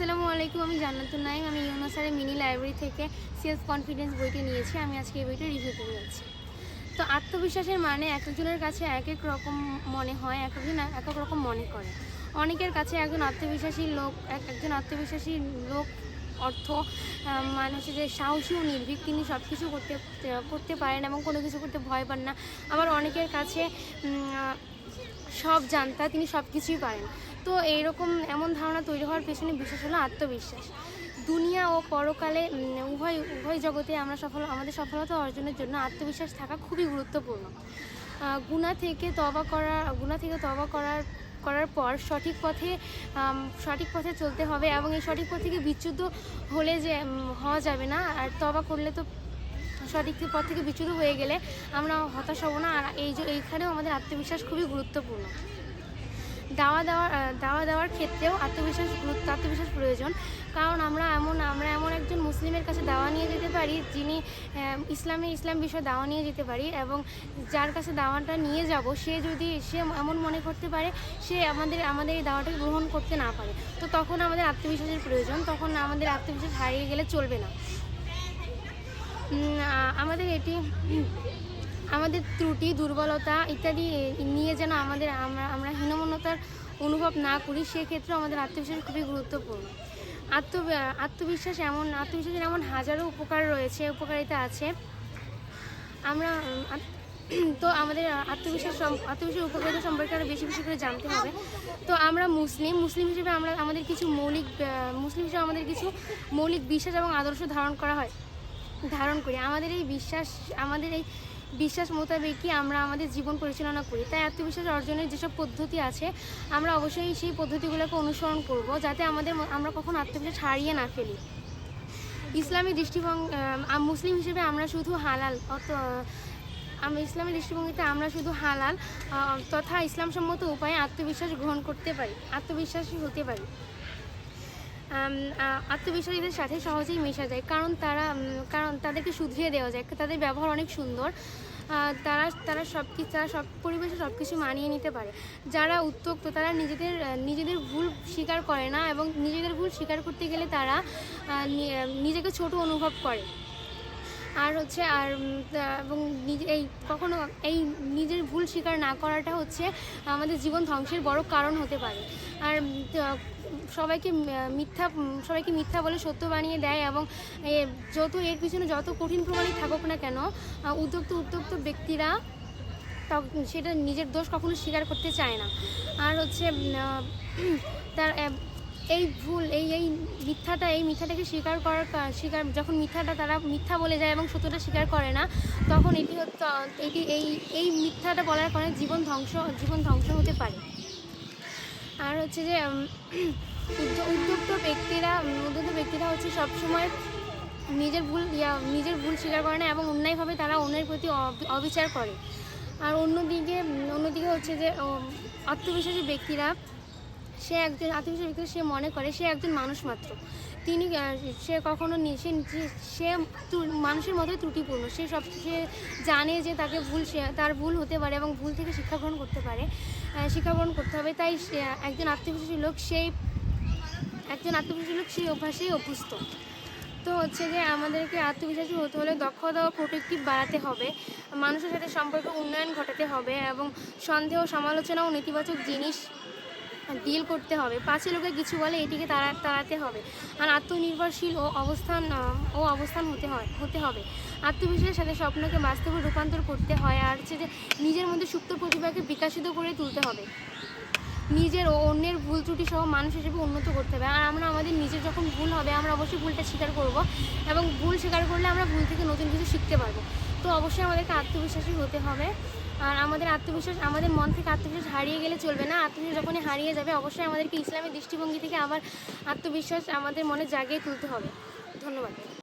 আসসালামু আলাইকুম, আমি জান্নাতুল নাইম আমি ইউনাসারের মিনি লাইব্রেরি থেকে সেলফ কনফিডেন্স বইটি নিয়েছি। আমি আজকে এই বইটা রিভিউ করে যাচ্ছি। তো আত্মবিশ্বাসের মানে এক একজনের কাছে এক এক রকম মনে হয়, এক একজন এক এক রকম মনে করে। অনেকের কাছে একজন আত্মবিশ্বাসী লোক, এক একজন আত্মবিশ্বাসী লোক অর্থ মানে হচ্ছে যে সাহসী ও নির্ভীক, তিনি সব কিছু করতে করতে পারেন এবং কোনো কিছু করতে ভয় পান না। আবার অনেকের কাছে সব জানতা, তিনি সব কিছুই পারেন। তো এইরকম এমন ধারণা তৈরি হওয়ার পেছনে বিশেষ হলো আত্মবিশ্বাস। দুনিয়া ও পরকালে উভয় উভয় জগতে আমরা সফল, আমাদের সফলতা অর্জনের জন্য আত্মবিশ্বাস থাকা খুবই গুরুত্বপূর্ণ। গুণা থেকে তবা করা গুণা থেকে তবা করার করার পর সঠিক পথে সঠিক পথে চলতে হবে এবং এই সঠিক পথ থেকে বিচ্যুত হলে যে হওয়া যাবে না। আর তবা করলে তো সঠিক পথ থেকে বিচ্যুত হয়ে গেলে আমরা হতাশ হব না। আর এই এইখানেও আমাদের আত্মবিশ্বাস খুবই গুরুত্বপূর্ণ। দাওয়া দেওয়ার দাওয়া দেওয়ার ক্ষেত্রেও আত্মবিশ্বাস, গুরুত্ব, আত্মবিশ্বাস প্রয়োজন। কারণ আমরা এমন আমরা এমন একজন মুসলিমের কাছে দাওয়া নিয়ে যেতে পারি, যিনি ইসলামে ইসলাম বিষয়ে দাওয়া নিয়ে যেতে পারি এবং যার কাছে দাওয়াটা নিয়ে যাব, সে যদি, সে এমন মনে করতে পারে, সে আমাদের আমাদের এই দাওয়াটাকে গ্রহণ করতে না পারে। তো তখন আমাদের আত্মবিশ্বাসের প্রয়োজন, তখন আমাদের আত্মবিশ্বাস হারিয়ে গেলে চলবে না। আমাদের এটি আমাদের ত্রুটি, দুর্বলতা ইত্যাদি নিয়ে যেন আমাদের আমরা আমরা হীনমন্যতার অনুভব না করি সেক্ষেত্রে আমাদের আত্মবিশ্বাস খুবই গুরুত্বপূর্ণ। আত্ম, আত্মবিশ্বাস এমন, আত্মবিশ্বাসের এমন হাজারো উপকার রয়েছে, উপকারিতা আছে। আমরা, তো আমাদের আত্মবিশ্বাস আত্মবিশ্বাস উপকারিতা সম্পর্কে আরও বেশি বেশি করে জানতে হবে। তো আমরা মুসলিম মুসলিম হিসেবে আমরা, আমাদের কিছু মৌলিক মুসলিম হিসেবে আমাদের কিছু মৌলিক বিশ্বাস এবং আদর্শ ধারণ করা হয়। ধারণ করি। আমাদের এই বিশ্বাস, আমাদের এই বিশ্বাস মোতাবেকই আমরা আমাদের জীবন পরিচালনা করি। তাই আত্মবিশ্বাস অর্জনের যেসব পদ্ধতি আছে, আমরা অবশ্যই সেই পদ্ধতিগুলোকে অনুসরণ করব যাতে আমাদের আমরা কখনো আত্মবিশ্বাস হারিয়ে না ফেলি। ইসলামী দৃষ্টিভঙ্গি মুসলিম হিসেবে আমরা শুধু হালাল, অত আমি, ইসলামী দৃষ্টিভঙ্গিতে আমরা শুধু হালাল তথা ইসলামসম্মত উপায়ে আত্মবিশ্বাস গ্রহণ করতে পারি, আত্মবিশ্বাসী হতে পারি। আত্মবিশ্বাসীদের সাথে সহজেই মেশা যায়। কারণ তারা কারণ তাদেরকে শুধরিয়ে দেওয়া যায়। তাদের ব্যবহার অনেক সুন্দর। তারা তারা সব কিছু তারা সব পরিবেশে সব কিছু মানিয়ে নিতে পারে। যারা উত্তক্ত তারা নিজেদের নিজেদের ভুল স্বীকার করে না এবং নিজেদের ভুল স্বীকার করতে গেলে তারা নিজেকে ছোট অনুভব করে। আর হচ্ছে, আর এবং নিজে, এই কখনো এই নিজের ভুল স্বীকার না করাটা হচ্ছে আমাদের জীবন ধ্বংসের বড় কারণ হতে পারে। আর সবাইকে মিথ্যা সবাইকে মিথ্যা বলে সত্য বানিয়ে দেয় এবং যত, এর পিছনে যত কঠিন প্রমাণই থাকুক না কেন উদ্যোক্ত উদ্যোক্ত ব্যক্তিরা সেটা নিজের দোষ কখনো স্বীকার করতে চায় না। আর হচ্ছে তার এই ভুল, এই এই মিথ্যাটা, এই মিথ্যাটাকে স্বীকার করার স্বীকার, যখন মিথ্যাটা তারা মিথ্যা বলে যায় এবং সত্যটা স্বীকার করে না, তখন এটি হচ্ছে, এটি, এই এই মিথ্যাটা বলার কারণে জীবন ধ্বংস জীবন ধ্বংস হতে পারে। আর হচ্ছে যে উদ্যুক্ত ব্যক্তিরা উদ্যুক্ত ব্যক্তিরা হচ্ছে সবসময় নিজের ভুল, ইয়া, নিজের ভুল স্বীকার করে না এবং অন্যায়ভাবে তারা অন্যের প্রতি অবিচার করে। আর অন্যদিকে অন্যদিকে হচ্ছে যে আত্মবিশ্বাসী ব্যক্তিরা সে একজন আত্মবিশ্বাসী সে মনে করে, সে একজন মানুষ মাত্র। তিনি সে কখনো সে সে মানুষের মতোই ত্রুটিপূর্ণ। সে সব, সে জানে যে তাকে ভুল, সে তার ভুল হতে পারে এবং ভুল থেকে শিক্ষা গ্রহণ করতে পারে শিক্ষা গ্রহণ করতে হবে। তাই একজন আত্মবিশ্বাসী লোক সেই, একজন আত্মবিশ্বাসী লোক সেই অভ্যাসেই অভ্যস্ত। তো হচ্ছে যে আমাদেরকে আত্মবিশ্বাসী হতে হলে দক্ষতা ও প্রোটেক্টিভ বাড়াতে হবে, মানুষের সাথে সম্পর্ক উন্নয়ন ঘটাতে হবে এবং সন্দেহ, সমালোচনা ও নেতিবাচক জিনিস ডিল করতে হবে। পাঁচে লোকে কিছু বলে, এটিকে তাড়া তাড়াতে হবে। আর আত্মনির্ভরশীল ও অবস্থান ও অবস্থান হতে হয়, হতে হবে। আত্মবিশ্বাসের সাথে স্বপ্নকে বাস্তবে রূপান্তর করতে হয়, আর হচ্ছে যে নিজের মধ্যে সুপ্ত প্রতিভাকে বিকাশিত করে তুলতে হবে। নিজের ও অন্যের ভুল ত্রুটি সহ মানুষ হিসেবে উন্নত করতে হবে। আর আমরা আমাদের নিজের যখন ভুল হবে, আমরা অবশ্যই ভুলটা স্বীকার করব এবং ভুল স্বীকার করলে আমরা ভুল থেকে নতুন কিছু শিখতে পারব। তো অবশ্যই আমাদেরকে আত্মবিশ্বাসী হতে হবে। আর আমাদের আত্মবিশ্বাস, আমাদের মন থেকে আত্মবিশ্বাস হারিয়ে গেলে চলবে না। আত্মবিশ্বাস যখনই হারিয়ে যাবে, অবশ্যই আমাদেরকে ইসলামের দৃষ্টিভঙ্গি থেকে আবার আত্মবিশ্বাস আমাদের মনে জাগিয়ে তুলতে হবে। ধন্যবাদ।